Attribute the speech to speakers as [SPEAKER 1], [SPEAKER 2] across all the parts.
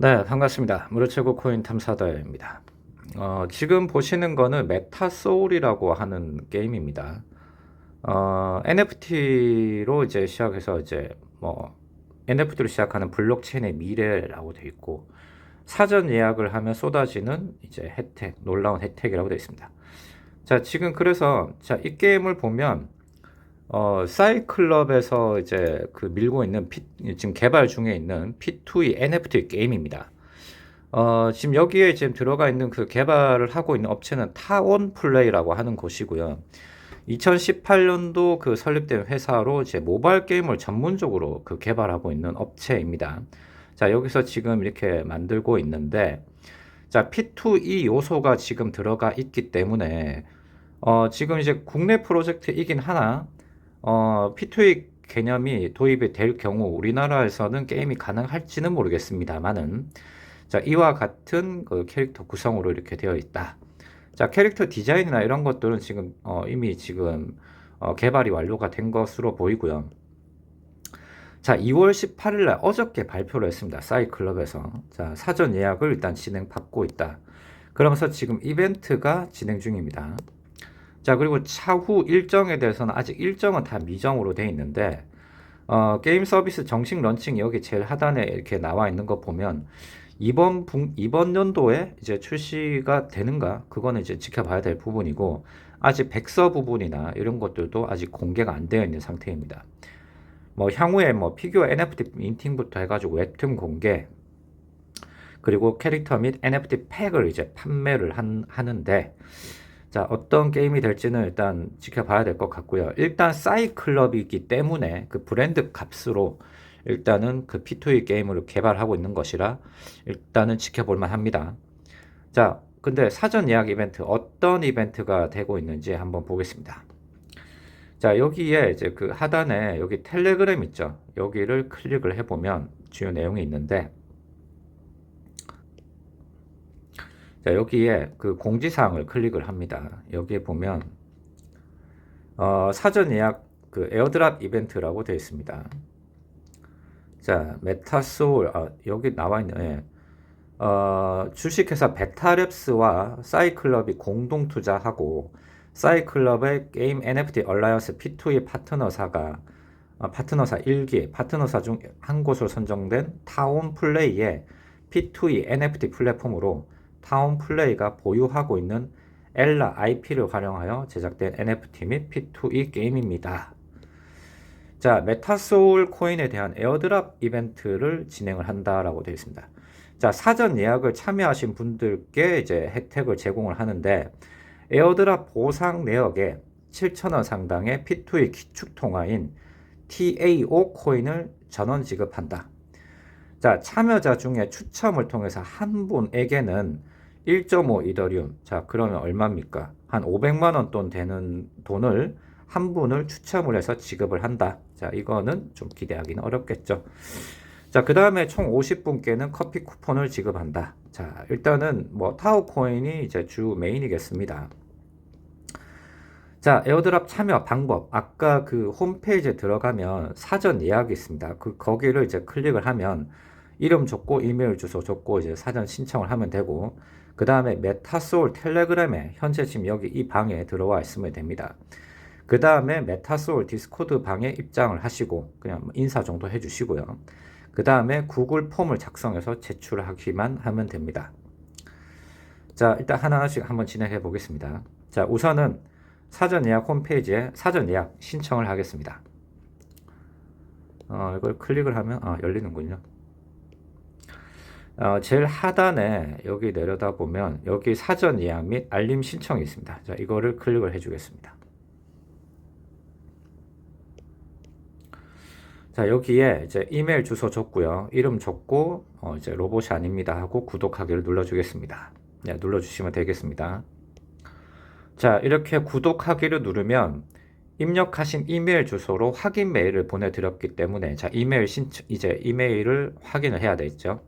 [SPEAKER 1] 네, 반갑습니다. 무료채고 코인 탐사다입니다. 어, 지금 보시는 거는 메타소울이라고 하는 게임입니다. 어, NFT로 이제 시작해서 이제 뭐 NFT로 시작하는 블록체인의 미래라고 되어 있고 사전 예약을 하면 쏟아지는 이제 혜택, 놀라운 혜택이라고 되어 있습니다. 자, 지금 그래서 자, 이 게임을 보면 어, 사이클럽에서 이제 그 밀고 있는 피, 지금 개발 중에 있는 P2E NFT 게임입니다. 어, 지금 여기에 지금 들어가 있는 그 개발을 하고 있는 업체는 타원 플레이라고 하는 곳이고요. 2018년도 그 설립된 회사로 이제 모바일 게임을 전문적으로 그 개발하고 있는 업체입니다. 자, 여기서 지금 이렇게 만들고 있는데, 자, P2E 요소가 지금 들어가 있기 때문에, 어, 지금 이제 국내 프로젝트이긴 하나, 어, P2E 개념이 도입이 될 경우 우리나라에서는 게임이 가능할지는 모르겠습니다만은 자, 이와 같은 그 캐릭터 구성으로 이렇게 되어 있다. 자, 캐릭터 디자인이나 이런 것들은 지금 어, 이미 지금 어, 개발이 완료가 된 것으로 보이고요. 자, 2월 18일 날 어저께 발표를 했습니다. 사이클럽에서. 자, 사전 예약을 일단 진행받고 있다. 그러면서 지금 이벤트가 진행 중입니다. 자, 그리고 차후 일정에 대해서는 아직 일정은 다 미정으로 돼 있는데, 어, 게임 서비스 정식 런칭 여기 제일 하단에 이렇게 나와 있는 거 보면, 이번 분, 이번 연도에 이제 출시가 되는가? 그거는 이제 지켜봐야 될 부분이고, 아직 백서 부분이나 이런 것들도 아직 공개가 안 되어 있는 상태입니다. 뭐, 향후에 뭐, 피규어 NFT 민팅부터 해가지고 웹툰 공개, 그리고 캐릭터 및 NFT 팩을 이제 판매를 한, 하는데, 자, 어떤 게임이 될지는 일단 지켜봐야 될 것 같고요. 일단 사이클럽이기 때문에 그 브랜드 값으로 일단은 그 P2E 게임을 개발하고 있는 것이라 일단은 지켜볼만 합니다. 자, 근데 사전 예약 이벤트 어떤 이벤트가 되고 있는지 한번 보겠습니다. 자, 여기에 이제 그 하단에 여기 텔레그램 있죠. 여기를 클릭을 해보면 주요 내용이 있는데 자, 여기에 그 공지사항을 클릭을 합니다. 여기에 보면 어, 사전 예약 그 에어드랍 이벤트라고 되어 있습니다. 자, 메타소울 아, 여기 나와 있네. 예. 어, 주식회사 베타랩스와 사이클럽이 공동 투자하고 사이클럽의 게임 NFT 얼라이언스 P2E 파트너사가 어, 파트너사 1기 파트너사 중 한 곳으로 선정된 타운 플레이의 P2E NFT 플랫폼으로 타운 플레이가 보유하고 있는 엘라 IP를 활용하여 제작된 NFT 및 P2E 게임입니다. 자, 메타소울 코인에 대한 에어드랍 이벤트를 진행을 한다라고 되어 있습니다. 자, 사전 예약을 참여하신 분들께 이제 혜택을 제공을 하는데 에어드랍 보상 내역에 7,000원 상당의 P2E 기축 통화인 TAO 코인을 전원 지급한다. 자, 참여자 중에 추첨을 통해서 한 분에게는 1.5 이더리움. 자, 그러면 얼마입니까? 한 500만 원 돈 되는 돈을 한 분을 추첨을 해서 지급을 한다. 자, 이거는 좀 기대하기는 어렵겠죠. 자, 그 다음에 총 50분께는 커피 쿠폰을 지급한다. 자, 일단은 뭐 타오 코인이 이제 주 메인이겠습니다. 자, 에어드랍 참여 방법. 아까 그 홈페이지에 들어가면 사전 예약이 있습니다. 그 거기를 이제 클릭을 하면 이름 줬고 이메일 주소 줬고 이제 사전 신청을 하면 되고 그 다음에 메타소울 텔레그램에 현재 지금 여기 이 방에 들어와 있으면 됩니다. 그 다음에 메타소울 디스코드 방에 입장을 하시고 그냥 뭐 인사 정도 해주시고요. 그 다음에 구글 폼을 작성해서 제출하기만 하면 됩니다. 자, 일단 하나하나씩 한번 진행해 보겠습니다. 자, 우선은 사전 예약 홈페이지에 사전 예약 신청을 하겠습니다. 어, 이걸 클릭을 하면 아, 열리는군요. 어, 제일 하단에 여기 내려다 보면 여기 사전 예약 및 알림 신청이 있습니다. 자, 이거를 클릭을 해주겠습니다. 자, 여기에 이제 이메일 주소 줬고요. 이름 줬고, 어, 이제 로봇이 아닙니다 하고 구독하기를 눌러주겠습니다. 네, 눌러주시면 되겠습니다. 자, 이렇게 구독하기를 누르면 입력하신 이메일 주소로 확인 메일을 보내드렸기 때문에 자, 이메일 신청, 이제 이메일을 확인을 해야 되겠죠.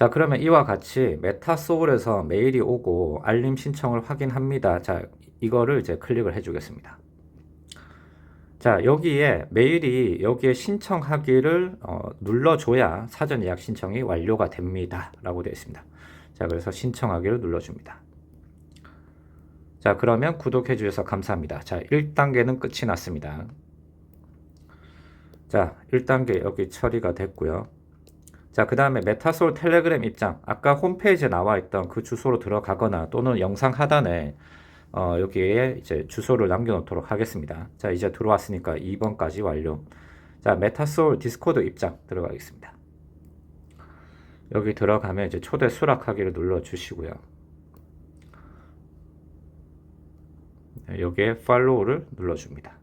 [SPEAKER 1] 자, 그러면 이와 같이 메타소울에서 메일이 오고 알림 신청을 확인합니다. 자, 이거를 이제 클릭을 해주겠습니다. 자, 여기에 메일이 여기에 신청하기를 어, 눌러줘야 사전 예약 신청이 완료가 됩니다. 라고 되어 있습니다. 자, 그래서 신청하기를 눌러줍니다. 자, 그러면 구독해 주셔서 감사합니다. 자, 1단계는 끝이 났습니다. 자, 1단계 여기 처리가 됐고요. 자, 그 다음에 메타솔 텔레그램 입장. 아까 홈페이지에 나와 있던 그 주소로 들어가거나 또는 영상 하단에 어, 여기에 이제 주소를 남겨놓도록 하겠습니다. 자, 이제 들어왔으니까 2번까지 완료. 자, 메타솔 디스코드 입장 들어가겠습니다. 여기 들어가면 이제 초대 수락하기를 눌러주시고요. 네, 여기에 팔로우를 눌러줍니다.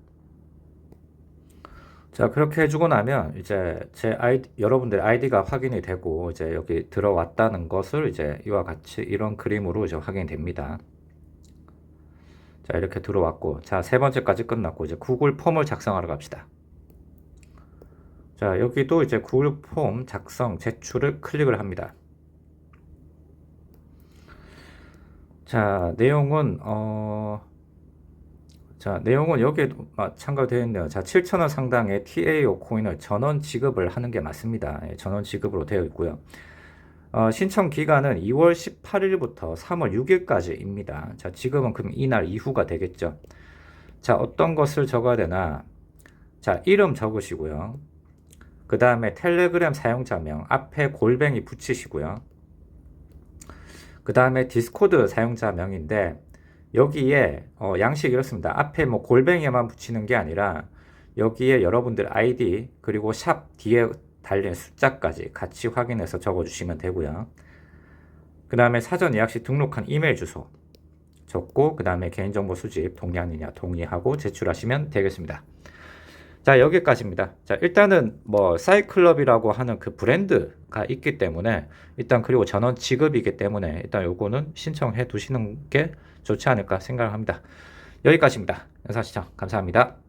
[SPEAKER 1] 자, 그렇게 해주고 나면 이제 제 아이디, 여러분들 아이디가 확인이 되고 이제 여기 들어왔다는 것을 이제 이와 같이 이런 그림으로 이제 확인이 됩니다. 자, 이렇게 들어왔고, 자, 세 번째까지 끝났고, 이제 구글 폼을 작성하러 갑시다. 자, 여기도 이제 구글 폼 작성, 제출을 클릭을 합니다. 자, 내용은, 어, 자, 내용은 여기에도 참가되어 있네요. 자, 7,000원 상당의 TAO 코인을 전원 지급을 하는 게 맞습니다. 예, 전원 지급으로 되어 있고요. 어, 신청 기간은 2월 18일부터 3월 6일까지입니다. 자, 지금은 그럼 이날 이후가 되겠죠. 자, 어떤 것을 적어야 되나? 자, 이름 적으시고요. 그 다음에 텔레그램 사용자명 앞에 골뱅이 붙이시고요. 그 다음에 디스코드 사용자명인데 여기에 어, 양식이 이렇습니다. 앞에 뭐 골뱅이만 붙이는 게 아니라 여기에 여러분들 아이디 그리고 샵 뒤에 달린 숫자까지 같이 확인해서 적어주시면 되고요. 그 다음에 사전 예약 시 등록한 이메일 주소 적고 그 다음에 개인정보 수집 동의하느냐 동의하고 제출하시면 되겠습니다. 자 여기까지입니다. 자 일단은 뭐 사이클럽이라고 하는 그 브랜드가 있기 때문에 일단 그리고 전원 지급이기 때문에 일단 요거는 신청해 두시는 게 좋지 않을까 생각합니다. 여기까지입니다. 영상 시청 감사합니다.